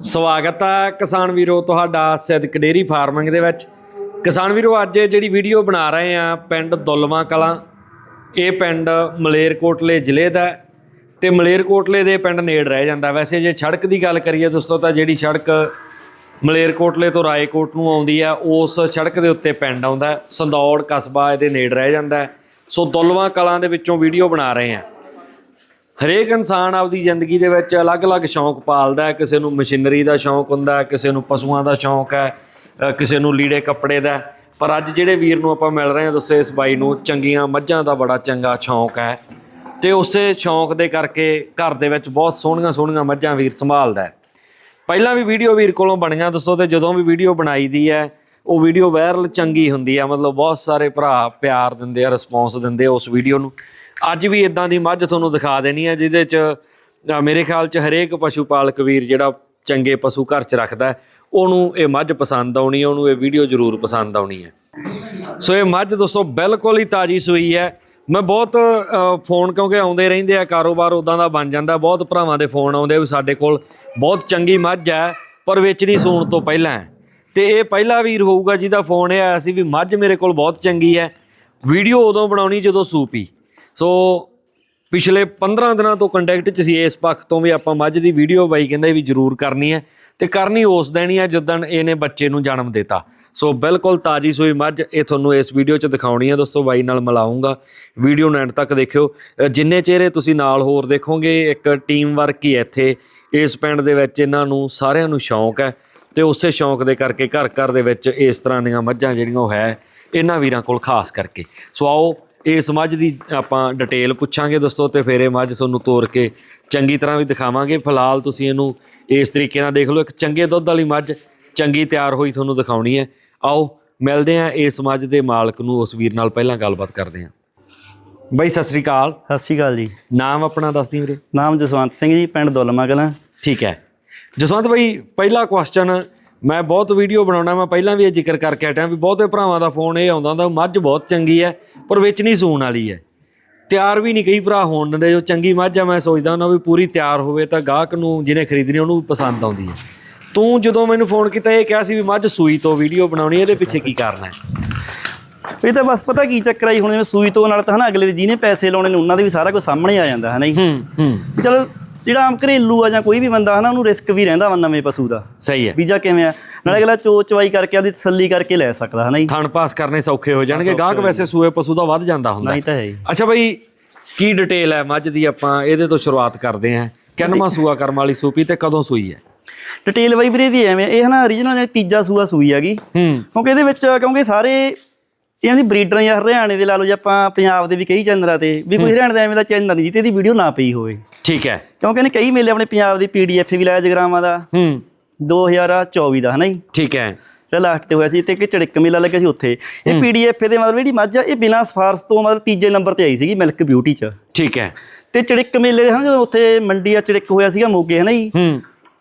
ਸਵਾਗਤ ਹੈ ਕਿਸਾਨ ਵੀਰੋ ਤੁਹਾਡਾ ਸਿੱਧਕ ਡੇਰੀ ਫਾਰਮਿੰਗ ਦੇ ਵਿੱਚ। ਕਿਸਾਨ ਵੀਰੋ, ਅੱਜ ਜਿਹੜੀ ਵੀਡੀਓ ਬਣਾ ਰਹੇ ਆ ਪਿੰਡ ਦੁੱਲਵਾਂ ਕਲਾਂ, ਇਹ ਪਿੰਡ ਮਲੇਰਕੋਟਲੇ ਜ਼ਿਲ੍ਹੇ ਦਾ ਹੈ ਤੇ ਮਲੇਰਕੋਟਲੇ ਦੇ ਪਿੰਡ ਨੇੜ ਰਹਿ ਜਾਂਦਾ। ਵੈਸੇ ਜੇ ਸੜਕ ਦੀ ਗੱਲ ਕਰੀਏ ਦੋਸਤੋ, ਤਾਂ ਜਿਹੜੀ ਸੜਕ ਮਲੇਰਕੋਟਲੇ ਤੋਂ ਰਾਏਕੋਟ ਨੂੰ ਆਉਂਦੀ ਆ, ਉਸ ਸੜਕ ਦੇ ਉੱਤੇ ਪਿੰਡ ਆਉਂਦਾ ਸੰਦੌੜ ਕਸਬਾ ਇਹਦੇ ਨੇੜ ਰਹਿ ਜਾਂਦਾ ਸੋ ਦੁੱਲਵਾਂ ਕਲਾਂ ਦੇ ਵਿੱਚੋਂ ਵੀਡੀਓ ਬਣਾ ਰਹੇ ਆ। ਹਰੇਕ ਇਨਸਾਨ ਆਪਦੀ ਜ਼ਿੰਦਗੀ ਦੇ ਵਿੱਚ ਅਲੱਗ-ਅਲੱਗ ਸ਼ੌਂਕ ਪਾਲਦਾ ਹੈ। ਕਿਸੇ ਨੂੰ ਮਸ਼ੀਨਰੀ ਦਾ ਸ਼ੌਂਕ ਹੁੰਦਾ ਹੈ, ਕਿਸੇ ਨੂੰ ਪਸ਼ੂਆਂ ਦਾ ਸ਼ੌਂਕ ਹੈ ਕਿਸੇ ਨੂੰ ਲੀੜੇ ਕੱਪੜੇ ਦਾ ਪਰ ਅੱਜ ਜਿਹੜੇ ਵੀਰ ਨੂੰ ਆਪਾਂ ਮਿਲ ਰਹੇ ਹਾਂ ਦੱਸੋ ਇਸ ਬਾਈ ਨੂੰ ਚੰਗੀਆਂ ਮੱਝਾਂ ਦਾ ਬੜਾ ਚੰਗਾ ਸ਼ੌਂਕ ਹੈ। ਤੇ ਉਸੇ ਸ਼ੌਂਕ ਦੇ ਕਰਕੇ ਘਰ ਦੇ ਵਿੱਚ ਬਹੁਤ ਸੋਹਣੀਆਂ ਸੋਹਣੀਆਂ ਮੱਝਾਂ ਵੀਰ ਸੰਭਾਲਦਾ ਹੈ। ਪਹਿਲਾਂ ਵੀ ਵੀਡੀਓ ਵੀਰ ਕੋਲੋਂ ਬਣੀਆਂ ਦੱਸੋ ਤੇ ਜਦੋਂ ਵੀ ਵੀਡੀਓ ਬਣਾਈ ਦੀ ਹੈ, ਉਹ ਵੀਡੀਓ ਵਾਇਰਲ ਚੰਗੀ ਹੁੰਦੀ ਹੈ। ਮਤਲਬ ਬਹੁਤ ਸਾਰੇ ਭਰਾ ਪਿਆਰ ਦਿੰਦੇ ਆ, ਰਿਸਪੌਂਸ ਦਿੰਦੇ ਆ ਉਸ ਵੀਡੀਓ ਨੂੰ। ਅੱਜ ਵੀ ਇਦਾਂ ਦੀ ਮੱਝ ਤੁਹਾਨੂੰ ਦਿਖਾ ਦੇਣੀ ਹੈ ਜਿਹਦੇ ਚ ਮੇਰੇ ਖਿਆਲ ਚ ਹਰੇਕ ਪਸ਼ੂ ਪਾਲਕ ਵੀਰ ਜਿਹੜਾ ਚੰਗੇ ਪਸ਼ੂ ਘਰ ਚ ਰੱਖਦਾ ਉਹਨੂੰ ਇਹ ਮੱਝ ਪਸੰਦ ਆਉਣੀ ਹੈ ਉਹਨੂੰ ਇਹ ਵੀਡੀਓ ਜ਼ਰੂਰ ਪਸੰਦ ਆਉਣੀ ਹੈ ਸੋ ਇਹ ਮੱਝ ਦੋਸਤੋ ਬਿਲਕੁਲ ਹੀ ਤਾਜੀ ਸੂਈ ਹੈ। ਮੈਂ ਬਹੁਤ ਫੋਨ ਕਿਉਂਕਿ ਆਉਂਦੇ ਰਹਿੰਦੇ ਆ, ਕਾਰੋਬਾਰ ਉਦਾਂ ਦਾ ਬਣ ਜਾਂਦਾ, ਬਹੁਤ ਭਰਾਵਾਂ ਦੇ ਫੋਨ ਆਉਂਦੇ ਵੀ ਸਾਡੇ ਕੋਲ ਬਹੁਤ ਚੰਗੀ ਮੱਝ ਹੈ, ਪਰ ਵੇਚਣੀ ਸੂਣ ਤੋਂ ਪਹਿਲਾਂ ਹੈ। ਤੇ ਇਹ ਪਹਿਲਾ ਵੀਰ ਹੋਊਗਾ ਜਿਹਦਾ ਫੋਨ ਇਹ ਆਇਆ ਸੀ ਵੀ ਮੱਝ ਮੇਰੇ ਕੋਲ ਬਹੁਤ ਚੰਗੀ ਹੈ, ਵੀਡੀਓ ਉਦੋਂ ਬਣਾਉਣੀ ਜਦੋਂ ਸੂਪੀ। ਸੋ ਪਿਛਲੇ 15 ਦਿਨਾਂ ਤੋਂ ਕੰਟੈਕਟ 'ਚ ਸੀ ਇਸ ਪੱਖ ਤੋਂ ਵੀ ਆਪਾਂ ਮੱਝ ਦੀ ਵੀਡੀਓ ਬਾਈ ਕਹਿੰਦਾ ਵੀ ਜ਼ਰੂਰ ਕਰਨੀ ਹੈ ਤੇ ਕਰਨੀ ਉਸ ਦਿਨ ਹੀ ਹੈ ਜਦੋਂ ਇਹਨੇ ਬੱਚੇ ਨੂੰ ਜਨਮ ਦਿੱਤਾ। ਸੋ ਬਿਲਕੁਲ ਤਾਜੀ ਸੂਈ ਮੱਝ ਇਹ ਤੁਹਾਨੂੰ ਇਸ ਵੀਡੀਓ 'ਚ ਦਿਖਾਉਣੀ ਹੈ ਦੋਸਤੋ, ਬਾਈ ਨਾਲ ਮਿਲਾਉਂਗਾ। ਵੀਡੀਓ ਨੂੰ ਐਂਡ ਤੱਕ ਦੇਖਿਓ। ਜਿੰਨੇ ਚਿਹਰੇ ਤੁਸੀਂ ਨਾਲ ਹੋਰ ਦੇਖੋਗੇ, ਇੱਕ ਟੀਮ ਵਰਕ ਹੀ ਇੱਥੇ। ਇਸ ਪਿੰਡ ਦੇ ਵਿੱਚ ਇਹਨਾਂ ਨੂੰ ਸਾਰਿਆਂ ਨੂੰ ਸ਼ੌਂਕ ਹੈ ਤੇ ਉਸੇ ਸ਼ੌਂਕ ਦੇ ਕਰਕੇ ਘਰ ਘਰ ਦੇ ਵਿੱਚ ਇਸ ਤਰ੍ਹਾਂ ਦੀਆਂ ਮੱਝਾਂ ਜਿਹੜੀਆਂ ਉਹ ਹੈ, ਇਹਨਾਂ ਵੀਰਾਂ ਕੋਲ ਖਾਸ ਕਰਕੇ। ਸੋ ਆਓ ਇਸ ਮੱਝ ਦੀ ਆਪਾਂ ਡਿਟੇਲ ਪੁੱਛਾਂਗੇ ਦੋਸਤੋ ਤੇ ਫਿਰ ਇਹ ਮੱਝ ਤੁਹਾਨੂੰ ਤੋੜ ਕੇ ਚੰਗੀ ਤਰ੍ਹਾਂ ਵੀ ਦਿਖਾਵਾਂਗੇ। ਫਿਲਹਾਲ ਤੁਸੀਂ ਇਹਨੂੰ ਇਸ ਤਰੀਕੇ ਨਾਲ ਦੇਖ ਲਓ। ਇੱਕ ਚੰਗੇ ਦੁੱਧ ਵਾਲੀ ਮੱਝ ਚੰਗੀ ਤਿਆਰ ਹੋਈ ਤੁਹਾਨੂੰ ਦਿਖਾਉਣੀ ਹੈ। ਆਓ ਮਿਲਦੇ ਹਾਂ ਇਸ ਮੱਝ ਦੇ ਮਾਲਕ ਨੂੰ ਉਸ ਵੀਰ ਨਾਲ ਪਹਿਲਾਂ ਗੱਲਬਾਤ ਕਰਦੇ ਹਾਂ। ਬਾਈ ਸਤਿ ਸ੍ਰੀ ਅਕਾਲ। ਸਤਿ ਸ਼੍ਰੀ ਅਕਾਲ ਜੀ। ਨਾਮ ਆਪਣਾ ਦੱਸ ਦੀ ਵੀਰੇ। ਨਾਮ ਜਸਵੰਤ ਸਿੰਘ ਜੀ ਪਿੰਡ ਦੁੱਲਮਾ ਕਲਾਂ ਠੀਕ ਹੈ। ਜਸਵੰਤ ਭਾਈ ਪਹਿਲਾ ਕੁਐਸਚਨ ਮੈਂ ਬਹੁਤ ਵੀਡੀਓ ਬਣਾਉਣਾ ਮੈਂ ਪਹਿਲਾਂ ਵੀ ਇਹ ਜ਼ਿਕਰ ਕਰਕੇ ਹਟਿਆ ਵੀ ਬਹੁਤੇ ਭਰਾਵਾਂ ਦਾ ਫੋਨ ਇਹ ਆਉਂਦਾ ਹੁੰਦਾ ਮੱਝ ਬਹੁਤ ਚੰਗੀ ਹੈ ਪਰ ਵੇਚਣੀ ਸੂਣ ਵਾਲੀ ਹੈ। ਤਿਆਰ ਵੀ ਨਹੀਂ ਕਈ ਭਰਾ ਹੋਣ ਦਿੰਦੇ ਜੋ ਚੰਗੀ ਮੱਝ ਆ ਮੈਂ ਸੋਚਦਾ ਉਹਨਾਂ ਵੀ ਪੂਰੀ ਤਿਆਰ ਹੋਵੇ ਤਾਂ ਗਾਹਕ ਨੂੰ ਜਿਹਨੇ ਖਰੀਦਣੀ ਉਹਨੂੰ ਵੀ ਪਸੰਦ ਆਉਂਦੀ ਹੈ। ਤੂੰ ਜਦੋਂ ਮੈਨੂੰ ਫੋਨ ਕੀਤਾ ਇਹ ਕਿਹਾ ਸੀ ਵੀ ਮੱਝ ਸੂਈ ਤੋਂ ਵੀਡੀਓ ਬਣਾਉਣੀ ਇਹਦੇ ਪਿੱਛੇ ਕੀ ਕਾਰਨ ਹੈ? ਇਹ ਤਾਂ ਬਸ ਪਤਾ ਕੀ ਚੱਕਰ ਆਈ ਹੁਣ ਜਿਵੇਂ ਸੂਈ ਤੋਂ ਨਾਲ ਤਾਂ ਹਨਾ ਅਗਲੇ ਦੇ ਜਿਹਨੇ ਪੈਸੇ ਲਾਉਣੇ ਨੇ ਉਹਨਾਂ ਦੇ ਵੀ ਸਾਰਾ ਕੁਝ ਸਾਹਮਣੇ ਆ ਜਾਂਦਾ ਹੂੰ ਹੂੰ। ਵੀ ਚਲੋ ਜਿਹੜਾ ਆਮ ਘਰੇਲੂ ਆ ਜਾਂ ਕੋਈ ਵੀ ਬੰਦਾ ਹਨਾ ਉਹਨੂੰ ਰਿਸਕ ਵੀ ਰਹਿੰਦਾ ਵਾ ਨਵੇਂ ਪਸ਼ੂ ਦਾ। ਸਹੀ ਹੈ। ਵੀਜ਼ਾ ਕਿਵੇਂ ਆ? ਨਾਲੇ ਅਗਲਾ ਚੋ ਚਵਾਈ ਕਰਕੇ ਆਪਦੀ ਤਸੱਲੀ ਕਰਕੇ ਲੈ ਸਕਦਾ ਹਨਾ ਜੀ। ਥਣ ਪਾਸ ਕਰਨੇ ਸੌਖੇ ਹੋ ਜਾਣਗੇ ਗਾਹਕ ਵੈਸੇ ਸੂਏ ਪਸ਼ੂ ਦਾ ਵੱਧ ਜਾਂਦਾ ਹੁੰਦਾ। ਨਹੀਂ ਤਾਂ ਹੈ ਜੀ। ਅੱਛਾ ਬਈ ਕੀ ਡਿਟੇਲ ਹੈ ਮੱਝ ਦੀ ਆਪਾਂ? ਇਹਦੇ ਤੋਂ ਸ਼ੁਰੂਆਤ ਕਰਦੇ ਹਾਂ। ਕਿੰਨਵਾਂ ਸੂਆ ਕਰਮ ਵਾਲੀ ਸੂਪੀ ਤੇ ਕਦੋਂ ਸੂਈ ਹੈ? ਡਿਟੇਲ ਬਾਈ ਵੀਰੇ ਦੀ ਐਵੇਂ ਇਹ ਹਨਾ origignal ਤੀਜਾ ਸੂਆ ਸੂਈ ਹੈਗੀ। ਹੂੰ। ਕਿਉਂਕਿ ਇਹਦੇ ਵਿੱਚ ਕਿਉਂਕਿ ਸਾਰੇ ਇਹਨਾਂ ਦੀ ਬਰੀਡਰਾਂ ਜਾਂ ਹਰਿਆਣੇ ਦੇ ਲਾ ਲਓ ਜਾਂ ਆਪਾਂ ਪੰਜਾਬ ਦੇ ਵੀ ਕਈ ਚੈਨਲਾਂ ਤੇ ਵੀ ਕੋਈ ਹਰਿਆਣੇ ਦਾ ਐਵੇਂ ਦਾ ਚੈਨਲ ਨਹੀਂ ਜਿੱਤੇ ਇਹਦੀ ਵੀਡੀਓ ਨਾ ਪਈ ਹੋਵੇ। ਠੀਕ ਹੈ। ਕਿਉਂਕਿ ਇਹਨੇ ਕਈ ਮੇਲੇ ਆਪਣੇ ਪੰਜਾਬ ਦੀ ਪੀਡੀਐਫ ਵੀ ਲਾਇਆ ਜਗਰਾਵਾਂ ਦਾ। ਹੂੰ। 2024 ਦਾ ਹਨਾ ਜੀ? ਠੀਕ ਹੈ। ਜਿਹੜਾ ਲਾਸਟ ਤੇ ਹੋਇਆ ਸੀ ਤੇ ਇੱਕ ਚੜਿੱਕ ਮੇਲਾ ਲੱਗਿਆ ਸੀ ਉੱਥੇ। ਇਹ ਪੀਡੀਐਫ ਦੇ ਮਤਲਬ ਜਿਹੜੀ ਮੱਝ ਆ ਇਹ ਬਿਨਾਂ ਸਫਾਰਸ਼ ਤੋਂ ਮਤਲਬ ਤੀਜੇ ਨੰਬਰ ਤੇ ਆਈ ਸੀਗੀ ਮਿਲਕ ਬਿਊਟੀ ਚ। ਠੀਕ ਹੈ। ਤੇ ਚੜਿੱਕ ਮੇਲੇ ਹਨ ਜਦੋਂ ਉੱਥੇ ਮੰਡੀ ਆ ਚੜਿੱਕ ਹੋਇਆ ਸੀਗਾ ਮੋਗੇ ਹਨਾ ਜੀ? ਹੂੰ।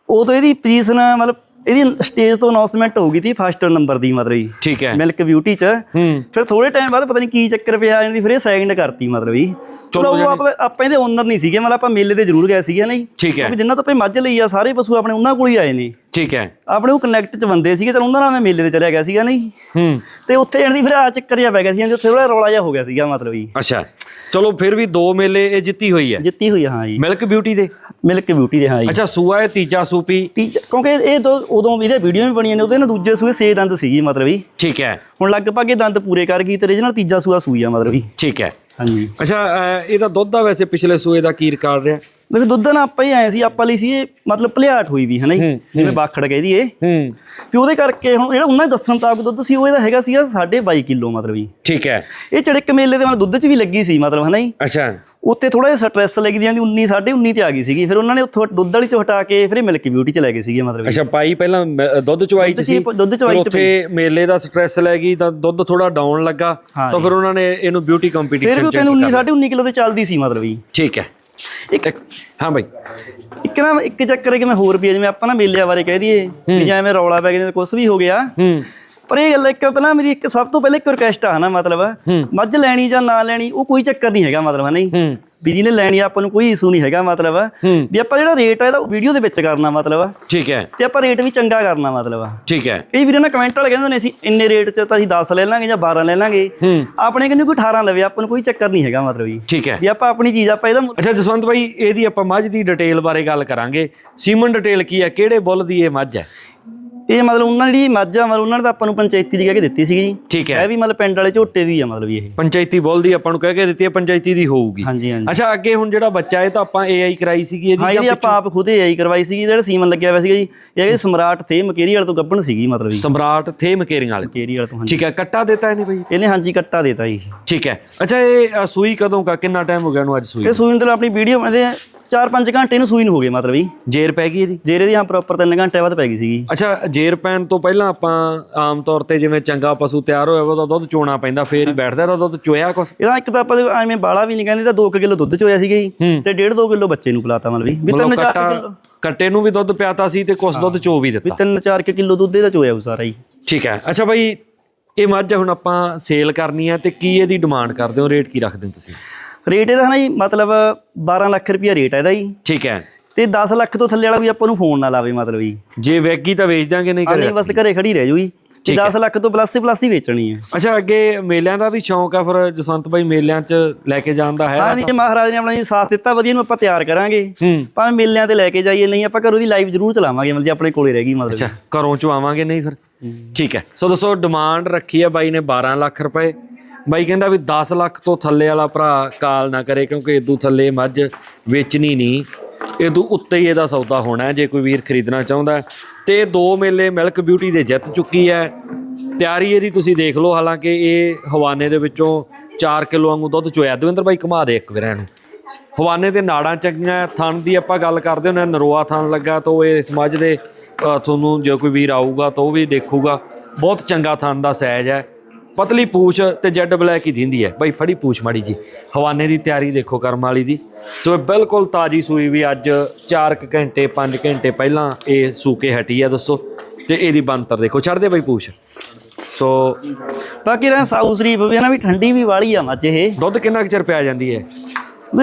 ਉਦੋਂ ਇਹਦੀ ਪੋਜੀਸ਼ਨ ਮਤਲਬ ਇਹਦੀ ਸਟੇਜ ਤੋਂ ਅਨਾਉਂਸਮੈਂਟ ਹੋ ਗਈ ਸੀ ਫਸਟ ਨੰਬਰ ਦੀ ਮਤਲਬ ਜੀ। ਠੀਕ ਹੈ। ਮਿਲਕ ਬਿਊਟੀ ਚ। ਫਿਰ ਥੋੜੇ ਟਾਈਮ ਬਾਅਦ ਪਤਾ ਨਹੀਂ ਕੀ ਚੱਕਰ ਪਿਆ ਜਾਂਦੀ ਫਿਰ ਇਹ ਸੈਕਿੰਡ ਕਰਤੀ ਮਤਲਬ ਜੀ। ਚਲੋ ਆਪਾਂ ਆਪਾਂ ਇਹਦੇ ਓਨਰ ਨਹੀਂ ਸੀਗੇ ਮਤਲਬ ਆਪਾਂ ਮੇਲੇ ਤੇ ਜ਼ਰੂਰ ਗਏ ਸੀਗੇ ਨਾ ਜੀ। ਠੀਕ ਹੈ। ਕਿਉਂਕਿ ਜਿੰਨਾ ਤੋਂ ਆਪਾਂ ਮੱਝ ਲਈ ਆ ਸਾਰੇ ਪਸ਼ੂ ਆਪਣੇ ਉਹਨਾਂ ਕੋਲ ਹੀ ਆਏ ਨੇ। ਠੀਕ ਹੈ। ਆਪਣੇ ਉਹ ਕਨੈਕਟ ਚ ਬੰਦੇ ਸੀਗੇ ਚਲ ਉਹਨਾਂ ਨਾਲ ਮੈਂ ਮੇਲੇ ਤੇ ਚਲਿਆ ਗਿਆ ਸੀਗਾ ਨਹੀਂ ਹੂੰ। ਤੇ ਉੱਥੇ ਜਾਣ ਦੀ ਫਿਰ ਆ ਚੱਕਰ ਜਿਹਾ ਪੈ ਗਿਆ ਸੀ ਜਾਂਦੇ ਉੱਥੇ ਥੋੜਾ ਰੌਲਾ ਜਿਹਾ ਹੋ ਗਿਆ ਸੀਗਾ ਮਤਲਬ ਜੀ। ਅੱਛਾ। ਚਲੋ ਫਿਰ ਵੀ ਦੋ ਮੇਲੇ ਇਹ ਜਿੱਤੀ ਹੋਈ ਹੈ। ਜਿੱਤੀ ਹੋਈ ਹਾਂ ਜੀ। ਮਿਲਕ ਬਿਊਟੀ ਦੇ? ਮਿਲਕ ਬਿਊਟੀ ਦੇ ਹਾਂ ਜੀ। ਅੱਛਾ ਸੂਆ ਇਹ ਤੀਜਾ ਸੂਪੀ? ਤੀਜਾ ਕਿਉਂਕਿ ਇਹ ਦੋ ਉਦੋਂ ਇਹਦੇ ਵੀਡੀਓ ਵੀ ਬਣੀਆਂ ਨੇ ਉਹਦੇ ਨਾਲ ਦੂਜੇ ਸੂਏ ਛੇ ਦੰਦ ਸੀਗੀ ਮਤਲਬ ਜੀ ਠੀਕ ਹੈ। ਹੁਣ ਲਗਭਗ ਇਹ ਦੰਦ ਪੂਰੇ ਕਰ ਗਈ ਤੇ ਇਹਦੇ ਨਾਲ ਤੀਜਾ ਸੂਆ ਸੂਈ ਆ ਮਤਲਬ ਜੀ ਠੀਕ ਹੈ। ਹਾਂਜੀ। ਅੱਛਾ ਅਹ, ਇਹਦਾ ਦੁੱਧ ਦਾ ਵੈਸੇ ਪਿਛਲੇ ਸੂਏ ਦਾ ਕੀ ਰਿਕਾਰਡ ਰਿਹਾ? ਵੈਸੇ ਦੁੱਧ ਨਾਲ ਆਪਾਂ ਹੀ ਆਏ ਸੀ ਆਪਾਂ ਲਈ ਸੀ ਇਹ ਮਤਲਬ ਭਲਿਆਟ ਹੋਈ ਵੀ ਹਨਾ ਜੀ? ਜਿਵੇਂ ਬਾਖੜ ਕਹਿੰਦੀ ਏ ਹੂੰ। ਵੀ ਉਹਦੇ ਕਰਕੇ ਹੁਣ ਜਿਹੜਾ ਉਹਨਾਂ ਦੇ ਦੱਸਣ ਮੁਤਾਬਕ ਦੁੱਧ ਸੀ ਉਹ ਇਹਦਾ ਹੈਗਾ ਸੀਗਾ 22.5 ਕਿਲੋ ਮਤਲਬ ਜੀ। ਠੀਕ ਹੈ। ਇਹ ਚੜਿੱਕ ਮੇਲੇ ਦੇ ਨਾਲ ਦੁੱਧ 'ਚ ਵੀ ਲੱਗੀ ਸੀ ਮਤਲਬ ਹਨਾ ਜੀ? ਅੱਛਾ। ਉੱਥੇ ਥੋੜਾ ਜਿਹਾ ਸਟ੍ਰੈਸ ਲੱਗਦੀ ਜਾਂਦੀ 19 19.5 ਤੇ ਆ ਗਈ ਸੀਗੀ। ਫਿਰ ਉਹਨਾਂ ਨੇ ਉੱਥੋਂ ਦੁੱਧ ਵਾਲੀ ਚੋਂ ਹਟਾ ਕੇ ਫਿਰ ਇਹ ਮਿਲਕ ਬਿਊਟੀ ਚ ਲੈ ਗਏ ਸੀਗੇ ਮਤਲਬ ਅੱਛਾ ਪਾਈ ਪਹਿਲਾਂ ਦੁੱਧ ਚਵਾਈ ਚ ਸੀ ਦੁੱਧ ਚਵਾਈ ਫਿਰ ਚ ਉੱਥੇ ਮੇਲੇ ਦਾ ਸਟ੍ਰੈਸ ਲੈ ਗਈ ਤਾਂ ਦੁੱਧ ਥੋੜਾ ਡਾਊਨ ਲੱਗਾ ਤਾਂ ਫਿਰ ਉਹਨਾਂ ਨੇ ਇਹਨੂੰ ਬਿਊਟੀ ਫਿਰ ਵੀ ਕੰਪੀਟੀਸ਼ਨ ਉੱਥੇ 19 19.5 ਕਿਲੋ ਤੇ ਚੱਲਦੀ ਸੀ ਮਤਲਬ ਜੀ। ਠੀਕ ਹੈ। ਇੱਕ ਇੱਕ ਹਾਂ ਬਾਈ। ਇੱਕ ਨਾ ਇੱਕ ਚੱਕਰ ਕਿ ਮੈਂ ਹੋਰ ਵੀ ਆ, ਜਿਵੇਂ ਆਪਾਂ ਨਾ ਮੇਲਿਆਂ ਬਾਰੇ ਕਹਿ ਦਈਏ ਵੀ ਜਾਂ ਐਵੇਂ ਰੌਲਾ ਪੈ ਗਿਆ ਕੁਝ ਵੀ ਹੋ ਗਿਆ। ਹੂੰ। ਪਰ ਇਹ ਗੱਲ ਇੱਕ ਪਹਿਲਾਂ ਮੇਰੀ ਇੱਕ ਸਭ ਤੋਂ ਪਹਿਲਾਂ ਇੱਕ ਰਿਕੁਐਸਟ ਆ ਨਾ ਮਤਲਬ। ਮੱਝ ਲੈਣੀ ਜਾਂ ਨਾ ਲੈਣੀ ਉਹ ਕੋਈ ਚੱਕਰ ਨਹੀਂ ਹੈਗਾ ਮਤਲਬ ਨਹੀਂ ਹੂੰ। ਵੀ ਜਿਹਨੇ ਲੈਣੀ ਆਪਾਂ ਨੂੰ ਕੋਈ ਇਸ਼ੂ ਨਹੀਂ ਹੈਗਾ ਮਤਲਬ। ਹੂੰ। ਵੀ ਆਪਾਂ ਜਿਹੜਾ ਰੇਟ ਆ ਇਹਦਾ ਵੀਡੀਓ ਦੇ ਵਿੱਚ ਕਰਨਾ ਮਤਲਬ। ਠੀਕ ਹੈ। ਤੇ ਆਪਾਂ ਰੇਟ ਵੀ ਚੰਗਾ ਕਰਨਾ ਮਤਲਬ। ਠੀਕ ਹੈ। ਕਈ ਵੀਰੇ ਨਾ ਕਮੈਂਟ ਵਾਲੇ ਕਹਿੰਦੇ ਨੇ ਅਸੀਂ ਇੰਨੇ ਰੇਟ 'ਚ ਤਾਂ ਅਸੀਂ 10 ਲੈ ਲਾਂਗੇ ਜਾਂ 12 ਲੈ ਲਾਂਗੇ। ਹੂੰ। ਆਪਣੇ ਕਹਿੰਦੇ ਕੋਈ 18 ਲਵੇ ਆਪਾਂ ਨੂੰ ਕੋਈ ਚੱਕਰ ਨਹੀਂ ਹੈਗਾ ਮਤਲਬ ਜੀ। ਠੀਕ ਹੈ। ਵੀ ਆਪਾਂ ਆਪਣੀ ਚੀਜ਼ ਆਪਾਂ ਇਹਦਾ ਅੱਛਾ ਜਸਵੰਤ ਭਾਈ ਇਹਦੀ ਆਪਾਂ ਮੱਝ ਦੀ ਡਿਟੇਲ ਬਾਰੇ ਗੱਲ ਕਰਾਂਗੇ। ਸੀਮਨ ਡਿਟੇਲ ਕੀ ਹੈ? ਕਿਹੜੇ ਬੁੱਲ ਦੀ ਇਹ ਮੱਝ ਹੈ? ਇਹ ਮਤਲਬ ਉਹਨਾਂ ਦੀ ਜਿਹੜੀ ਮੱਝ ਮਤਲਬ ਉਹਨਾਂ ਨੇ ਤਾਂ ਆਪਾਂ ਨੂੰ ਪੰਚਾਇਤੀ ਦੀ ਕਹਿ ਕੇ ਦਿੱਤੀ ਸੀਗੀ ਜੀ। ਠੀਕ ਹੈ। ਇਹ ਵੀ ਮਤਲਬ ਪਿੰਡ ਵਾਲੇ ਝੋਟੇ ਦੀ ਆ ਮਤਲਬ ਇਹ। ਪੰਚਾਇਤੀ ਬੁੱਲ ਦੀ ਆਪਾਂ ਨੂੰ ਕਹਿ ਕੇ ਦਿੱਤੀ ਹੈ ਪੰਚਾਇਤੀ ਦੀ ਹੋਊਗੀ। ਹਾਂਜੀ ਹਾਂਜੀ। ਅੱਛਾ ਅੱਗੇ ਹੁਣ ਜਿਹੜਾ ਬੱਚਾ ਇਹ ਤਾਂ ਆਪਾਂ ਏਆਈ ਕਰਾਈ ਸੀਗੀ ਇਹਦੀ ਆਪਾਂ ਆਪ ਖੁਦ ਆਈ ਕਰਵਾਈ ਸੀਗੀ ਜਿਹੜਾ ਸੀਮਨ ਲੱਗਿਆ ਹੋਇਆ ਸੀਗਾ ਜੀ। ਇਹ ਸਮਰਾਟ ਥੇ ਮਕੇਰੀ ਵਾਲੇ ਤੋਂ ਗੱਬਣ ਸੀਗੀ ਮਤਲਬ ਜੀ ਸਮਰਾਟ ਥੇ ਮਕੇਰੀਆਂ ਵਾਲੇ ਮਕੇਰੀ ਵਾਲੇ ਤੋਂ ਹਾਂਜੀ। ਠੀਕ ਹੈ ਕੱਟਾ ਦਿੱਤਾ ਨਹੀਂ ਭਾਈ ਇਹਨੇ ਹਾਂਜੀ ਕੱਟਾ ਦੇਤਾ ਜੀ। ਠੀਕ ਹੈ। ਅੱਛਾ ਇਹ ਸੂਈ ਕਦੋਂ ਕਾ ਕਿੰਨਾ ਟਾਈਮ ਹੋ ਗਿਆ ਨੂੰ ਅੱਜ ਸੂਈ ਇਹ ਸੂਈ ਨੂੰ ਤਾਂ ਆਪਣੀ ਵੀਡੀਓ ਬਣਦੇ 4-5 ਘੰਟੇ ਨੂੰ ਸੂਈ ਨੂੰ ਹੋ ਗਏ ਮਤਲਬ ਜੀ ਜੇਰ ਪੈ ਗਈ ਇਹਦੀ? ਜੇਰੇ ਦੀ ਹਾਂ ਪ੍ਰੋਪਰ 3 ਘੰਟੇ ਬਾਅਦ ਪੈ ਗਈ ਸੀਗੀ। ਅੱਛਾ ਜੇਰ ਪੈਣ ਤੋਂ ਪਹਿਲਾਂ ਆਪਾਂ ਆਮ ਤੌਰ ਤੇ ਜਿਵੇਂ ਚੰਗਾ ਪਸ਼ੂ ਤਿਆਰ ਹੋਇਆ ਵਾ ਉਹਦਾ ਦੁੱਧ ਚੋਣਾ ਪੈਂਦਾ ਫੇਰ ਹੀ ਬੈਠਦਾ ਤਾਂ ਦੁੱਧ ਚੋਇਆ ਕੁਛ? ਇਹਦਾ ਇੱਕ ਤਾਂ ਆਪਾਂ ਐਵੇਂ ਬਾਲਾ ਵੀ ਨਹੀਂ ਕਹਿੰਦੇ ਤਾਂ 2 ਕਿਲੋ ਦੁੱਧ ਚੋਇਆ ਸੀਗਾ ਜੀ। ਤੇ 1.5 2 ਕਿਲੋ ਬੱਚੇ ਨੂੰ ਪਿਲਾਤਾ ਮਤਲਬ ਵੀ। ਮਤਲਬ 3-4 ਕੱਟਾ ਕਿਲੋ ਕੱਟੇ ਨੂੰ ਵੀ ਦੁੱਧ ਪਿਆਤਾ ਸੀ ਤੇ ਕੁਛ ਦੁੱਧ ਚੋ ਵੀ ਵੀ ਦਿੱਤਾ 3-4 ਕਿਲੋ ਦੁੱਧ ਇਹਦਾ ਚੋਇਆ ਉਹ ਸਾਰਾ ਜੀ ਠੀਕ ਹੈ। ਅੱਛਾ ਭਾਈ ਇਹ ਮੱਝ ਹੁਣ ਆਪਾਂ ਸੇਲ ਕਰਨੀ ਹੈ ਤੇ ਕੀ ਇਹਦੀ ਡਿਮਾਂਡ ਕਰਦੇ ਹੋ? ਰੇਟ ਕੀ ਰੱਖਦੇ ਹੋ ਤੁਸੀਂ? ਰੇਟ ਇਹਦਾ ਹੈ ਨਾ ਜੀ ਮਤਲਬ 12 ਲੱਖ ਰੁਪਿਆ ਰੇਟ ਹੈ ਇਹਦਾ ਜੀ। ਠੀਕ ਹੈ। ਤੇ 10 ਲੱਖ ਤੋਂ ਥੱਲੇ ਵਾਲਾ ਵੀ ਆਪਾਂ ਨੂੰ ਫੋਨ ਨਾ ਲਾਵੇ ਮਤਲਬ ਜੀ। ਜੇ ਵੇਗੀ ਤਾਂ ਵੇਚ ਦਾਂਗੇ ਨਹੀਂ ਕਰੇ ਨਹੀਂ ਬਸ ਘਰੇ ਖੜੀ ਰਹਿ ਜੂਗੀ ਤੇ 10 ਲੱਖ ਤੋਂ ਪਲੱਸ ਹੀ ਪਲੱਸ ਹੀ ਵੇਚਣੀ ਹੈ। ਅੱਛਾ ਅੱਗੇ ਮੇਲਿਆਂ ਦਾ ਵੀ ਸ਼ੌਂਕ ਆ ਫਿਰ ਜਸਵੰਤ ਭਾਈ ਮੇਲਿਆਂ 'ਚ ਲੈ ਕੇ ਜਾਣ ਦਾ ਹੈ? ਹਾਂ ਜੇ ਮਹਾਰਾਜ ਨੇ ਆਪਣਾ ਜੀ ਸਾਥ ਦਿੱਤਾ ਵਧੀਆ ਨੂੰ ਆਪਾਂ ਤਿਆਰ ਕਰਾਂਗੇ। ਭਾਵੇਂ ਮੇਲਿਆਂ ਤੇ ਲੈ ਕੇ ਜਾਈਏ ਨਹੀਂ ਆਪਾਂ ਘਰੋਂ ਦੀ ਲਾਈਵ ਜ਼ਰੂਰ ਚਲਾਵਾਂਗੇ ਮਤਲਬ ਜੇ ਆਪਣੇ ਕੋਲੇ ਰਹਿ ਗਈ ਮਤਲਬ ਅੱਛਾ ਘਰੋਂ ਚੋਂ ਆਵਾਂਗੇ ਨਹੀਂ ਫਿਰ? ਠੀਕ ਹੈ। ਸੋ ਦੱਸੋ ਡਿਮਾਂਡ ਰੱਖੀ ਹੈ ਬਾਈ ਨੇ 12 ਲੱਖ ਰੁਪਏ। ਬਾਈ ਕਹਿੰਦਾ ਵੀ 10 ਲੱਖ ਤੋਂ ਥੱਲੇ ਵਾਲਾ ਭਰਾ ਕਾਲ ਨਾ ਕਰੇ ਕਿਉਂਕਿ ਇਦੋਂ ਥੱਲੇ ਮੱਝ ਵੇਚਣੀ ਨਹੀਂ। ਇਦੋਂ ਉੱਤੇ ਹੀ ਇਹਦਾ ਸੌਦਾ ਹੋਣਾ ਜੇ ਕੋਈ ਵੀਰ ਖਰੀਦਣਾ ਚਾਹੁੰਦਾ ਹੈ। ਤੇ ਦੋ ਮੇਲੇ ਮਿਲਕ ਬਿਊਟੀ ਦੇ ਜਿੱਤ ਚੁੱਕੀ ਹੈ। ਤਿਆਰੀ ਇਹਦੀ ਤੁਸੀਂ ਦੇਖ ਲਓ, ਹਾਲਾਂਕਿ ਇਹ ਹਵਾਨੇ ਦੇ ਵਿੱਚੋਂ 4 ਕਿਲੋ ਵਾਂਗੂ ਦੁੱਧ ਚੋਇਆ। ਦਵਿੰਦਰ ਬਾਈ, ਘੁਮਾ ਦੇ ਇੱਕ ਵਾਰ ਨੂੰ ਹਵਾਨੇ ਦੇ ਨਾੜਾਂ ਚੰਗੀਆਂ ਥਣ ਦੀ ਆਪਾਂ ਗੱਲ ਕਰਦੇ ਹੁੰਦੇ ਹਾਂ, ਨਰੋਆ ਥਣ ਲੱਗਾ ਤਾਂ ਉਹ ਇਸ ਮੱਝ ਦੇ ਤੁਹਾਨੂੰ ਜੇ ਕੋਈ ਵੀਰ ਆਊਗਾ ਤਾਂ ਉਹ ਵੀ ਦੇਖੂਗਾ। ਬਹੁਤ ਚੰਗਾ ਥਣ ਦਾ ਸਾਈਜ਼ ਹੈ। ਪਤਲੀ ਪੂਛ ਤੇ ਜੈਡ ਬਲੈਕ ਹੀ ਦਿੰਦੀ ਹੈ। ਬਾਈ ਫੜੀ ਪੂਛ ਮਾੜੀ ਜੀ। ਹਵਾਨੇ ਦੀ ਤਿਆਰੀ ਦੇਖੋ ਕਰਮ ਵਾਲੀ ਦੀ। ਸੋ ਇਹ ਬਿਲਕੁਲ ਤਾਜੀ ਸੂਈ ਵੀ ਅੱਜ 4 ਘੰਟੇ 5 ਘੰਟੇ ਪਹਿਲਾਂ ਇਹ ਸੂਕੇ ਹਟੀ ਹੈ ਦੱਸੋ। ਤੇ ਇਹਦੀ ਬੰਤਰ ਦੇਖੋ। ਛੱਡ ਦੇ ਬਾਈ ਪੂਛ। ਸੋ ਬਾਕੀ ਰਹਿ ਸਾਊ ਸ਼ਰੀਫ ਵੀ ਨਾ ਵੀ ਠੰਡੀ ਵੀ ਵਾਲੀ ਆ ਮੱਝ ਇਹ। ਦੁੱਧ ਕਿੰਨਾ ਚਿਰ ਪਿਆ ਜਾਂਦੀ ਹੈ?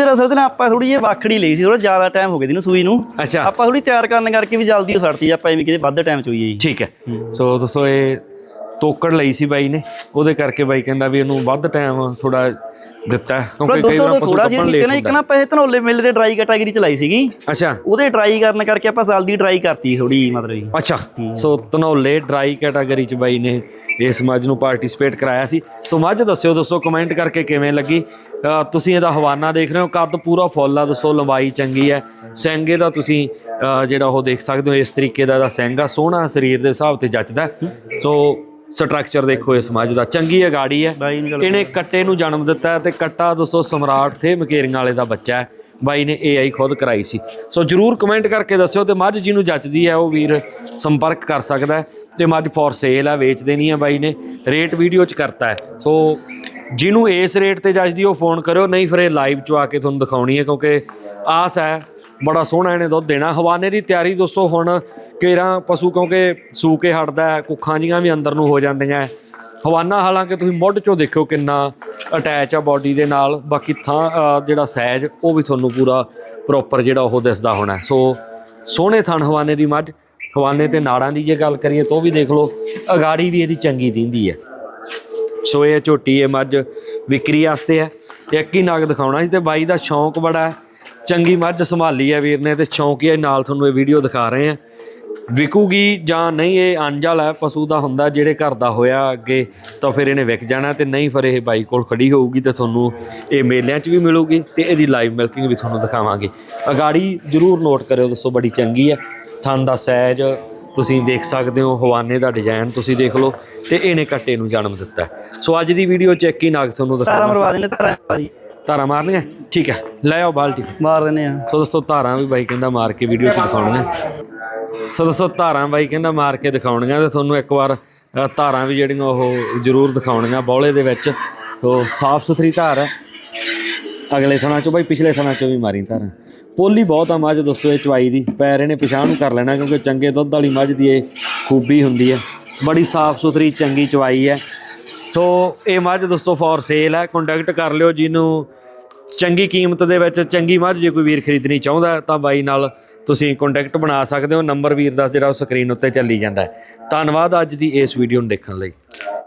ਰਸਲ ਤੇ ਨਾ ਆਪਾਂ ਥੋੜੀ ਜਿਹੀ ਵਾਖੜੀ ਲਈ ਸੀ ਥੋੜਾ ਜ਼ਿਆਦਾ ਟਾਈਮ ਹੋ ਗਿਆ ਦੀ ਨੂੰ ਸੂਈ ਨੂੰ। ਅੱਛਾ। ਆਪਾਂ ਥੋੜੀ ਤਿਆਰ ਕਰਨ ਕਰਕੇ ਵੀ ਜਲਦੀ ਉਹ ਸੜਤੀ ਆਪਾਂ ਐਵੇਂ ਕਿਤੇ ਵੱਧ ਟਾਈਮ ਚ ਹੋਈਏ ਜੀ। ਠੀਕ ਹੈ। ਸੋ ਦੋਸਤੋ ਇਹ ਤੋਕੜ ਲਈ ਸੀ ਬਾਈ ਨੇ। ਉਹਦੇ ਕਰਕੇ ਬਾਈ ਕਹਿੰਦਾ ਵੀ ਇਹਨੂੰ ਵੱਧ ਟਾਈਮ ਥੋੜਾ ਦਿੱਤਾ ਕਿਉਂਕਿ ਕਈ ਵਾਰ ਪਸ਼ੂ ਥੋੜਾ ਸੀ ਕੱਪਣ ਨੀਚੇ ਲੇਟ ਨਾ ਇੱਕ ਹੁੰਦਾ। ਨਾ ਪਏ ਧਨੌਲੇ ਮਿਲ ਦੇ ਡਰਾਈ ਕੈਟਾਗਰੀ ਚ ਲਾਈ ਸੀਗੀ। ਅੱਛਾ। ਉਹਦੇ ਡਰਾਈ ਕਰਨ ਕਰਕੇ ਆਪਾਂ ਜਲਦੀ ਡਰਾਈ ਕਰਤੀ ਥੋੜੀ ਮਤਲਬ ਜੀ। ਅੱਛਾ ਸੋ ਧਨੌਲੇ ਡਰਾਈ ਕੈਟਾਗਰੀ ਚ ਬਾਈ ਨੇ ਇਸ ਮੱਝ ਨੂੰ ਪਾਰਟਿਸਿਪੇਟ ਕਰਾਇਆ ਸੀ। ਸੋ ਮੱਝ ਦੱਸਿਓ ਦੋਸਤੋ ਕਮੈਂਟ ਕਰਕੇ ਕਿਵੇਂ ਲੱਗੀ? ਅ, ਤੁਸੀਂ ਇਹਦਾ ਹਵਾਨਾ ਦੇਖ ਰਹੇ ਹੋ ਕੱਦ ਪੂਰਾ ਫੁੱਲ ਆ ਦੋਸਤੋ ਲੰਬਾਈ ਚੰਗੀ ਹੈ। ਸਿੰਗੇ ਦਾ ਤੁਸੀਂ ਅ, ਜਿਹੜਾ ਉਹ ਦੇਖ ਸਕਦੇ ਹੋ ਇਸ ਤਰੀਕੇ ਦਾ ਇਹਦਾ ਸਿੰਘ ਆ ਸੋਹਣਾ ਸਰੀਰ ਦੇ ਹਿਸਾਬ ਤੇ ਜੱਚਦਾ। ਹੈ। ਸੋ ਸਟਰਕਚਰ ਦੇਖੋ ਇਸ ਮੱਝ ਦਾ। ਚੰਗੀ ਅਗਾੜੀ ਹੈ। ਇਹਨੇ ਕੱਟੇ ਨੂੰ ਜਨਮ ਦਿੱਤਾ ਤੇ ਕੱਟਾ ਦੋਸਤੋ ਸਮਰਾਟ ਥੇ ਮਕੇਰੀਆਂ ਵਾਲੇ ਦਾ ਬੱਚਾ ਹੈ। ਬਾਈ ਨੇ ਏਆਈ ਖੁਦ ਕਰਾਈ ਸੀ। ਸੋ ਜਰੂਰ ਕਮੈਂਟ ਕਰਕੇ ਦੱਸਿਓ ਤੇ ਮੱਝ ਜਿਹਨੂੰ ਜੱਚਦੀ ਹੈ ਉਹ ਵੀਰ ਸੰਪਰਕ ਕਰ ਸਕਦਾ ਤੇ ਮੱਝ ਫॉर ਸੇਲ ਹੈ ਵੇਚ ਦੇਣੀ ਹੈ ਬਾਈ ਨੇ। ਰੇਟ ਵੀਡੀਓ ਚ ਕਰਤਾ ਹੈ। ਸੋ ਜਿਹਨੂੰ ਇਸ ਰੇਟ ਤੇ ਜੱਚਦੀ ਉਹ ਫੋਨ ਕਰਿਓ। ਨਹੀਂ ਫਿਰ ਇਹ ਲਾਈਵ ਚ ਆ ਕੇ ਤੁਹਾਨੂੰ ਦਿਖਾਉਣੀ ਹੈ ਕਿਉਂਕਿ ਆਸ ਹੈ। ਬੜਾ ਸੋਹਣਾ ਇਹਨੇ ਦੁੱਧ ਦੇਣਾ। ਹਵਾਨੇ ਦੀ ਤਿਆਰੀ ਦੋਸਤੋ ਹੁਣ ਕੇਰਾਂ ਪਸ਼ੂ ਕਿਉਂਕਿ ਸੂ ਕੇ ਹਟਦਾ ਕੁੱਖਾਂ ਜੀਆਂ ਵੀ ਅੰਦਰ ਨੂੰ ਹੋ ਜਾਂਦੀਆਂ ਹਵਾਨਾ ਹਾਲਾਂਕਿ ਤੁਸੀਂ ਮੁੱਢ ਚੋਂ ਦੇਖਿਓ ਕਿੰਨਾ ਅਟੈਚ ਆ ਬਾਡੀ ਦੇ ਨਾਲ, ਬਾਕੀ ਥਾਂ ਜਿਹੜਾ ਸਾਈਜ਼ ਉਹ ਵੀ ਤੁਹਾਨੂੰ ਪੂਰਾ ਪ੍ਰੋਪਰ ਜਿਹੜਾ ਉਹ ਦਿਸਦਾ ਹੋਣਾ ਸੋ ਸੋਹਣੇ ਥਣ ਹਵਾਨੇ ਦੀ ਮੱਝ, ਹਵਾਨੇ ਤੇ ਨਾੜਾਂ ਦੀ ਜੇ ਗੱਲ ਕਰੀਏ ਤਾਂ ਉਹ ਵੀ ਦੇਖ ਲਓ, ਅਗਾੜੀ ਵੀ ਇਹਦੀ ਚੰਗੀ ਦਿੰਦੀ ਹੈ। ਸੋ ਇਹ ਝੋਟੀ ਇਹ ਮੱਝ ਵਿਕਰੀ ਵਾਸਤੇ ਹੈ। ਇੱਕ ਹੀ ਨਗ ਦਿਖਾਉਣਾ ਸੀ ਤੇ ਬਾਈ ਦਾ ਸ਼ੌਂਕ ਬੜਾ ਹੈ। ਚੰਗੀ ਮੱਝ ਸੰਭਾਲੀ ਹੈ ਵੀਰ ਨੇ ਤੇ ਸ਼ੌਂਕੀਆ ਨਾਲ ਤੁਹਾਨੂੰ ਇਹ ਵੀਡੀਓ ਦਿਖਾ ਰਹੇ ਆ ਵਿਕੂਗੀ ਜਾਂ ਨਹੀਂ ਇਹ ਅੰਜਲ ਹੈ ਪਸ਼ੂ ਦਾ ਹੁੰਦਾ ਜਿਹੜੇ ਘਰ ਦਾ ਹੋਇਆ ਅੱਗੇ ਤਾਂ ਫਿਰ ਇਹਨੇ ਵਿਕ ਜਾਣਾ ਤੇ ਨਹੀਂ ਫਿਰ ਇਹ ਬਾਈ ਕੋਲ ਖੜੀ ਹੋਊਗੀ ਤੇ ਤੁਹਾਨੂੰ ਇਹ ਮੇਲਿਆਂ 'ਚ ਵੀ ਮਿਲੂਗੀ ਤੇ ਇਹਦੀ ਲਾਈਵ ਮਿਲਕਿੰਗ ਵੀ ਤੁਹਾਨੂੰ ਦਿਖਾਵਾਂਗੇ। ਅਗਾੜੀ ਜਰੂਰ ਨੋਟ ਕਰਿਓ ਦੱਸੋ ਬੜੀ ਚੰਗੀ ਹੈ। ਥਣ ਦਾ ਸਾਈਜ਼ ਤੁਸੀਂ ਦੇਖ ਸਕਦੇ ਹੋ ਹਵਾਨੇ ਦਾ ਡਿਜ਼ਾਈਨ ਤੁਸੀਂ ਦੇਖ ਲਓ ਤੇ ਇਹਨੇ ਕੱਟੇ ਨੂੰ ਜਨਮ ਦਿੱਤਾ। ਸੋ ਅੱਜ ਦੀ ਵੀਡੀਓ ਚ ਇੱਕ ਹੀ ਨਾਗ ਤੁਹਾਨੂੰ ਦਿਖਾਉਣਾ ਮਰਵਾ ਦੇਣੇ ਤਾਰਾ ਭਾਜੀ। ਧਾਰਾਂ ਮਾਰਨੀਆਂ? ਠੀਕ ਹੈ। ਲੈ ਆਓ ਬਾਲਟੀ। ਮਾਰ ਦਿੰਦੇ ਆ। ਸੋ ਦੋਸਤੋ ਧਾਰਾਂ ਵੀ ਬਾਈ ਕਹਿੰਦਾ ਮਾਰ ਕੇ ਵੀਡੀਓ ਚ ਦਿਖਾਉਣੀਆਂ। ਸੋ ਦੋਸਤੋ ਧਾਰਾਂ ਬਾਈ ਕਹਿੰਦਾ ਮਾਰ ਕੇ ਦਿਖਾਉਣੀਆਂ ਤੇ ਤੁਹਾਨੂੰ ਇੱਕ ਵਾਰ ਧਾਰਾਂ ਵੀ ਜਿਹੜੀਆਂ ਉਹ ਜ਼ਰੂਰ ਦਿਖਾਉਣੀਆਂ ਬੌਲੇ ਦੇ ਵਿੱਚ। ਸੋ ਸਾਫ਼ ਸੁਥਰੀ ਧਾਰ ਹੈ। ਅਗਲੇ ਥਣਾ ਚੋਂ ਬਾਈ ਪਿਛਲੇ ਥਣਾ ਚੋਂ ਵੀ ਮਾਰੀ ਧਾਰਾਂ। ਪੋਲੀ ਬਹੁਤ ਆ ਮੱਝ ਦੋਸਤੋ ਇਹ ਚਵਾਈ ਦੀ। ਪੈਰ ਇਹਨੇ ਪਿਛਾਂਹ ਨੂੰ ਕਰ ਲੈਣਾ ਕਿਉਂਕਿ ਚੰਗੇ ਦੁੱਧ ਵਾਲੀ ਮੱਝ ਦੀ ਇਹ ਖੂਬੀ ਹੁੰਦੀ ਹੈ। ਬੜੀ ਸਾਫ਼ ਸੁਥਰੀ ਚੰਗੀ ਚਵਾਈ ਹੈ। ਸੋ ਇਹ ਮੱਝ ਦੋਸਤੋ ਫॉर ਸੇਲ ਹੈ ਕੰਟੈਕਟ ਕਰ ਲਿਓ ਜਿਹਨੂੰ ਚੰਗੀ ਕੀਮਤ ਦੇ ਵਿੱਚ ਚੰਗੀ ਮੱਝ ਜੇ ਕੋਈ ਵੀਰ ਖਰੀਦਣੀ ਚਾਹੁੰਦਾ ਤਾਂ ਬਾਈ ਨਾਲ ਤੁਸੀਂ ਕੰਟੈਕਟ ਬਣਾ ਸਕਦੇ ਹੋ ਨੰਬਰ ਵੀਰ ਦਾ ਜਿਹੜਾ ਉਹ ਸਕਰੀਨ ਉੱਤੇ ਚੱਲੀ ਜਾਂਦਾ ਧੰਨਵਾਦ ਅੱਜ ਦੀ ਇਸ ਵੀਡੀਓ ਨੂੰ ਦੇਖਣ ਲਈ।